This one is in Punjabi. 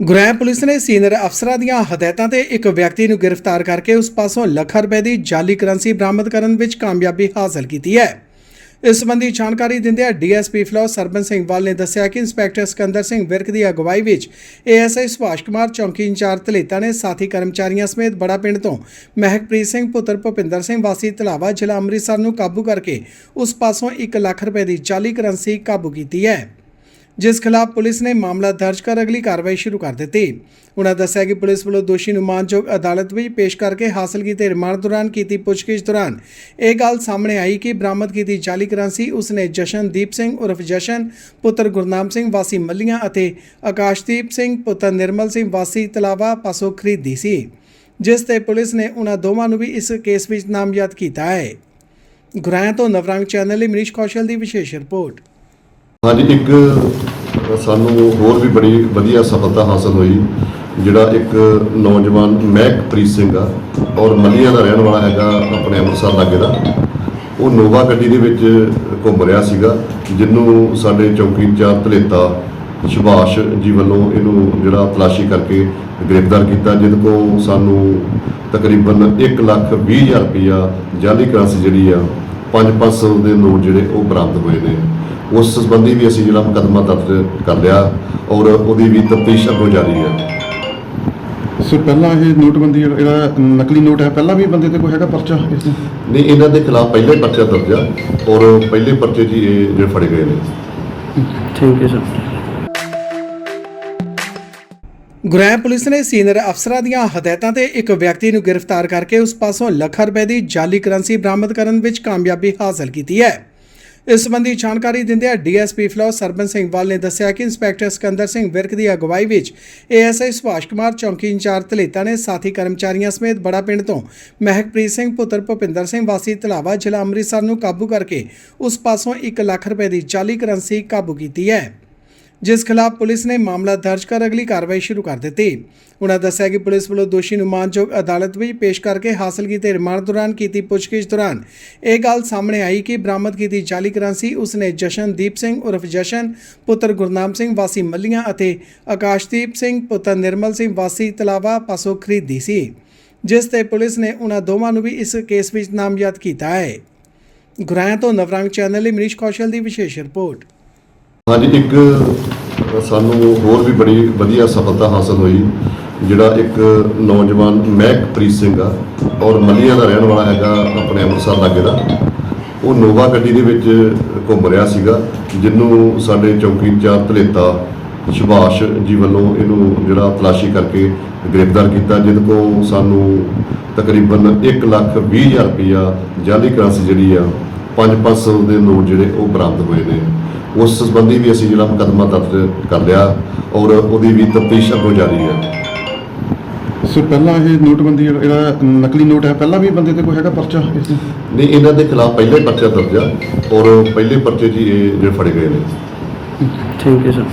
ਗੁਰੈਬ ਪੁਲਿਸ ਨੇ ਸੀਨੀਅਰ ਅਫਸਰਾਂ ਦੀਆਂ ਹਦਾਇਤਾਂ ਤੇ ਇੱਕ ਵਿਅਕਤੀ ਨੂੰ ਗ੍ਰਿਫਤਾਰ ਕਰਕੇ ਉਸ ਪਾਸੋਂ ਲੱਖਾਂ ਰੁਪਏ ਦੀ ਜਾਲੀ ਕਰੰਸੀ ਬਰਾਮਦ ਕਰਨ ਵਿੱਚ ਕਾਮਯਾਬੀ ਹਾਸਲ ਕੀਤੀ ਹੈ। ਇਸ ਸੰਬੰਧੀ ਜਾਣਕਾਰੀ ਦਿੰਦਿਆਂ ਡੀਐਸਪੀ ਫਲੋ ਸਰਬਨ ਸਿੰਘ ਵਾਲ ਨੇ ਦੱਸਿਆ ਕਿ ਇੰਸਪੈਕਟਰ ਸਿਕੰਦਰ ਸਿੰਘ ਵਿਰਕ ਦੀ ਅਗਵਾਈ ਵਿੱਚ ਏਐਸਆਈ ਸੁਭਾਸ਼ ਕੁਮਾਰ, ਚੌਂਕੀ ਇੰਚਾਰਜ ਧਲੇਤਾ ਨੇ ਸਾਥੀ ਕਰਮਚਾਰੀਆਂ ਸਮੇਤ ਬੜਾ ਪਿੰਡ ਤੋਂ ਮਹਿਕਪ੍ਰੀਤ ਸਿੰਘ, ਪੁੱਤਰ ਭੁਪਿੰਦਰ ਸਿੰਘ ਵਾਸੀ ਧਲਾਵਾ ਜ਼ਿਲ੍ਹਾ ਅੰਮ੍ਰਿਤਸਰ ਨੂੰ ਕਾਬੂ ਕਰਕੇ ਉਸ ਪਾਸੋਂ 1 ਲੱਖ ਰੁਪਏ ਦੀ ਜਾਲੀ ਕਰੰਸੀ ਕਾਬੂ ਕੀਤੀ ਹੈ। ਜਿਸ ਖਿਲਾਫ ਪੁਲਿਸ ਨੇ ਮਾਮਲਾ ਦਰਜ ਕਰ ਅਗਲੀ ਕਾਰਵਾਈ ਸ਼ੁਰੂ ਕਰ ਦਿੱਤੀ। ਉਹਨਾਂ ਦੱਸਿਆ ਕਿ ਪੁਲਿਸ ਵੱਲੋਂ ਦੋਸ਼ੀ ਨੂੰ ਮਾਨਯੋਗ ਅਦਾਲਤ ਵਿੱਚ ਪੇਸ਼ ਕਰਕੇ ਹਾਸਲ ਕੀਤੇ ਰਿਮਾਂਡ ਦੌਰਾਨ ਕੀਤੀ ਪੁੱਛਗਿੱਛ ਦੌਰਾਨ ਇਹ ਗੱਲ ਸਾਹਮਣੇ ਆਈ ਕਿ ਬਰਾਮਦ ਕੀਤੀ ਜਾਲੀ ਕਰੰਸੀ ਉਸਨੇ ਜਸ਼ਨਦੀਪ ਸਿੰਘ ਉਰਫ ਜਸ਼ਨ, ਪੁੱਤਰ ਗੁਰਨਾਮ ਸਿੰਘ ਵਾਸੀ ਮੱਲੀਆਂ ਅਤੇ ਆਕਾਸ਼ਦੀਪ ਸਿੰਘ, ਪੁੱਤਰ ਨਿਰਮਲ ਸਿੰਘ ਵਾਸੀ ਤਲਾਵਾ ਪਾਸੋਂ ਖਰੀਦੀ ਸੀ, ਜਿਸ ਤੇ ਪੁਲਿਸ ਨੇ ਉਨ੍ਹਾਂ ਦੋਵਾਂ ਨੂੰ ਵੀ ਇਸ ਕੇਸ ਵਿੱਚ ਨਾਮਜ਼ਦ ਕੀਤਾ ਹੈ। ਗੁਰਾਇਆ ਤੋਂ ਨਵਰੰਗ ਚੈਨਲ ਲਈ ਮਨੀਸ਼ ਕੌਸ਼ਲ ਦੀ ਵਿਸ਼ੇਸ਼ ਰਿਪੋਰਟ। ਹਾਂਜੀ, ਇੱਕ ਸਾਨੂੰ ਹੋਰ ਵੀ ਬੜੀ ਵਧੀਆ ਸਫਲਤਾ ਹਾਸਲ ਹੋਈ, ਜਿਹੜਾ ਇੱਕ ਨੌਜਵਾਨ ਮਹਿਕਪ੍ਰੀਤ ਸਿੰਘ ਆ, ਔਰ ਮੱਲੀਆਂ ਦਾ ਰਹਿਣ ਵਾਲਾ ਹੈਗਾ ਆਪਣੇ ਅੰਮ੍ਰਿਤਸਰ ਲਾਗੇ ਦਾ। ਉਹ ਨੋਵਾ ਗੱਡੀ ਦੇ ਵਿੱਚ ਘੁੰਮ ਰਿਹਾ ਸੀਗਾ ਜਿਹਨੂੰ ਸਾਡੇ ਚੌਕੀ ਇੰਚਾਰਜ ਧਲੇਤਾ ਸੁਭਾਸ਼ ਜੀ ਵੱਲੋਂ ਇਹਨੂੰ ਜਿਹੜਾ ਤਲਾਸ਼ੀ ਕਰਕੇ ਗ੍ਰਿਫਤਾਰ ਕੀਤਾ, ਜਿਹਦੇ ਕੋਲ ਸਾਨੂੰ ਤਕਰੀਬਨ 1 ਲੱਖ 20 ਹਜ਼ਾਰ ਰੁਪਇਆ ਜਾਲੀ ਕਰੰਸੀ ਜਿਹੜੀ ਆ 5-500 ਦੇ ਨੋਟ ਜਿਹੜੇ ਉਹ ਬਰਾਮਦ ਹੋਏ ਨੇ। ਉਸ ਸੰਬੰਧੀ ਵੀ ਅਸੀਂ ਜਿਹੜਾ ਮੁਕੱਦਮਾ ਦਰਜ ਕਰ ਲਿਆ ਔਰ ਉਹਦੀ ਵੀ ਤਫਤੀਸ਼ ਅੱਗੋਂ ਜਾਰੀ ਹੈ। ਸੋ ਪਹਿਲਾਂ ਇਹ ਨੋਟਬੰਦੀ ਜਿਹੜਾ- ਨਕਲੀ ਨੋਟ ਹੈ ਪਹਿਲਾਂ ਵੀ ਬੰਦੇ ਤੇ ਕੋਈ ਹੈਗਾ ਪਰਚਾ ਇਸ? ਨਹੀਂ ਇਹਨਾਂ ਦੇ ਖਿਲਾਫ ਪਹਿਲੇ ਪਰਚਾ ਦਰਜ ਆ ਔਰ ਪਹਿਲੇ ਪਰਚੇ 'ਚ ਹੀ ਇਹ ਜਿਹੜੇ ਫੜੇ ਗਏ ਨੇ। ਠੀਕ ਹੈ ਸਰ ਗੁਰੈਬ ਪੁਲਿਸ ਨੇ ਸੀਨੀਅਰ ਅਫਸਰਾਂ ਦੀਆਂ ਹਦਾਇਤਾਂ ਤੇ ਇੱਕ ਵਿਅਕਤੀ ਨੂੰ ਗ੍ਰਿਫਤਾਰ ਕਰਕੇ ਉਸ ਪਾਸੋਂ ਲੱਖਾਂ ਰੁਪਏ ਦੀ ਜਾਲੀ ਕਰੰਸੀ ਬਰਾਮਦ ਕਰਨ ਵਿੱਚ ਕਾਮਯਾਬੀ ਹਾਸਲ ਕੀਤੀ ਹੈ। ਇਸ ਸੰਬੰਧੀ ਜਾਣਕਾਰੀ ਦਿੰਦਿਆਂ ਡੀਐਸਪੀ ਫਲੋ ਸਰਬਨ ਸਿੰਘ ਵਾਲ ਨੇ ਦੱਸਿਆ ਕਿ ਇੰਸਪੈਕਟਰ ਸਿਕੰਦਰ ਸਿੰਘ ਵਿਰਕ ਦੀ ਅਗਵਾਈ ਵਿੱਚ ਏਐਸਆਈ ਸੁਭਾਸ਼ ਕੁਮਾਰ ਚੌਂਕੀ ਇੰਚਾਰਜ ਧਲੇਤਾ ਨੇ ਸਾਥੀ ਕਰਮਚਾਰੀਆਂ ਸਮੇਤ ਬੜਾ ਪਿੰਡ ਤੋਂ ਮਹਿਕਪ੍ਰੀਤ ਸਿੰਘ, ਪੁੱਤਰ ਭੁਪਿੰਦਰ ਸਿੰਘ ਵਾਸੀ ਧਲਾਵਾ ਜ਼ਿਲ੍ਹਾ ਅੰਮ੍ਰਿਤਸਰ ਨੂੰ ਕਾਬੂ ਕਰਕੇ ਉਸ ਪਾਸੋਂ 1 ਲੱਖ ਰੁਪਏ ਦੀ ਜਾਲੀ ਕਰੰਸੀ ਕਾਬੂ ਕੀਤੀ ਹੈ। ਜਿਸ ਖਿਲਾਫ ਪੁਲਿਸ ਨੇ ਮਾਮਲਾ ਦਰਜ ਕਰ ਅਗਲੀ ਕਾਰਵਾਈ ਸ਼ੁਰੂ ਕਰ ਦਿੱਤੀ। ਉਹਨਾਂ ਦੱਸਿਆ ਕਿ ਪੁਲਿਸ ਵੱਲੋਂ ਦੋਸ਼ੀ ਨੂੰ ਮਾਨਯੋਗ ਅਦਾਲਤ ਵਿੱਚ ਪੇਸ਼ ਕਰਕੇ ਹਾਸਲ ਕੀਤੇ ਰਿਮਾਂਡ ਦੌਰਾਨ ਕੀਤੀ ਪੁੱਛਗਿੱਛ ਦੌਰਾਨ ਇਹ ਗੱਲ ਸਾਹਮਣੇ ਆਈ ਕਿ ਬਰਾਮਦ ਕੀਤੀ ਜਾਲੀ ਕਰੰਸੀ ਉਸਨੇ ਜਸ਼ਨਦੀਪ ਸਿੰਘ ਉਰਫ ਜਸ਼ਨ, ਪੁੱਤਰ ਗੁਰਨਾਮ ਸਿੰਘ ਵਾਸੀ ਮੱਲੀਆਂ ਅਤੇ ਆਕਾਸ਼ਦੀਪ ਸਿੰਘ, ਪੁੱਤਰ ਨਿਰਮਲ ਸਿੰਘ ਵਾਸੀ ਤਲਾਵਾ ਪਾਸੋਂ ਖਰੀਦੀ ਸੀ, ਜਿਸ ਤੇ ਪੁਲਿਸ ਨੇ ਉਨ੍ਹਾਂ ਦੋਵਾਂ ਨੂੰ ਵੀ ਇਸ ਕੇਸ ਵਿੱਚ ਨਾਮਜ਼ਦ ਕੀਤਾ ਹੈ। ਗੁਰਾਇਆ ਤੋਂ ਨਵਰੰਗ ਚੈਨਲ ਲਈ ਮਨੀਸ਼ ਕੌਸ਼ਲ ਦੀ ਵਿਸ਼ੇਸ਼ ਰਿਪੋਰਟ। ਹਾਂਜੀ, ਇੱਕ ਸਾਨੂੰ ਹੋਰ ਵੀ ਬੜੀ ਵਧੀਆ ਸਫਲਤਾ ਹਾਸਲ ਹੋਈ, ਜਿਹੜਾ ਇੱਕ ਨੌਜਵਾਨ ਮਹਿਕਪ੍ਰੀਤ ਸਿੰਘ ਆ, ਔਰ ਮੱਲੀਆਂ ਦਾ ਰਹਿਣ ਵਾਲਾ ਹੈਗਾ ਆਪਣੇ ਅੰਮ੍ਰਿਤਸਰ ਲਾਗੇ ਦਾ। ਉਹ ਨੋਵਾ ਗੱਡੀ ਦੇ ਵਿੱਚ ਘੁੰਮ ਰਿਹਾ ਸੀਗਾ, ਜਿਹਨੂੰ ਸਾਡੇ ਚੌਕੀ ਇੰਚਾਰਜ ਧਲੇਤਾ ਸੁਭਾਸ਼ ਜੀ ਵੱਲੋਂ ਇਹਨੂੰ ਜਿਹੜਾ ਤਲਾਸ਼ੀ ਕਰਕੇ ਗ੍ਰਿਫਤਾਰ ਕੀਤਾ, ਜਿਹਦੇ ਕੋਲ ਸਾਨੂੰ ਤਕਰੀਬਨ 1 ਲੱਖ 20 ਹਜ਼ਾਰ ਰੁਪਇਆ ਜਾਲੀ ਕਰੰਸੀ ਜਿਹੜੀ ਆ 5-500 ਦੇ ਨੋਟ ਜਿਹੜੇ ਉਹ ਬਰਾਮਦ ਹੋਏ ਨੇ। ਉਸ ਸੰਬੰਧੀ ਵੀ ਅਸੀਂ ਜਿਹੜਾ ਮੁਕੱਦਮਾ ਦਰਜ ਕਰ ਲਿਆ ਔਰ ਉਹਦੀ ਵੀ ਤਫਤੀਸ਼ ਅੱਗੋਂ ਜਾਰੀ ਹੈ। ਸੋ ਪਹਿਲਾਂ ਇਹ ਨੋਟਬੰਦੀ ਜਿਹੜਾ- ਜਿਹੜਾ ਨਕਲੀ ਨੋਟ ਹੈ ਪਹਿਲਾਂ ਵੀ ਬੰਦੇ ਤੇ ਕੋਈ ਹੈਗਾ ਪਰਚਾ ਇਸ ਤੇ? ਨਹੀਂ ਇਹਨਾਂ ਦੇ ਖਿਲਾਫ ਪਹਿਲੇ ਪਰਚਾ ਦਰਜ ਆ ਔਰ ਪਹਿਲੇ ਪਰਚੇ 'ਚ ਇਹ ਜਿਹੜੇ ਫੜੇ ਗਏ ਨੇ। ਠੀਕ ਹੈ ਸਰ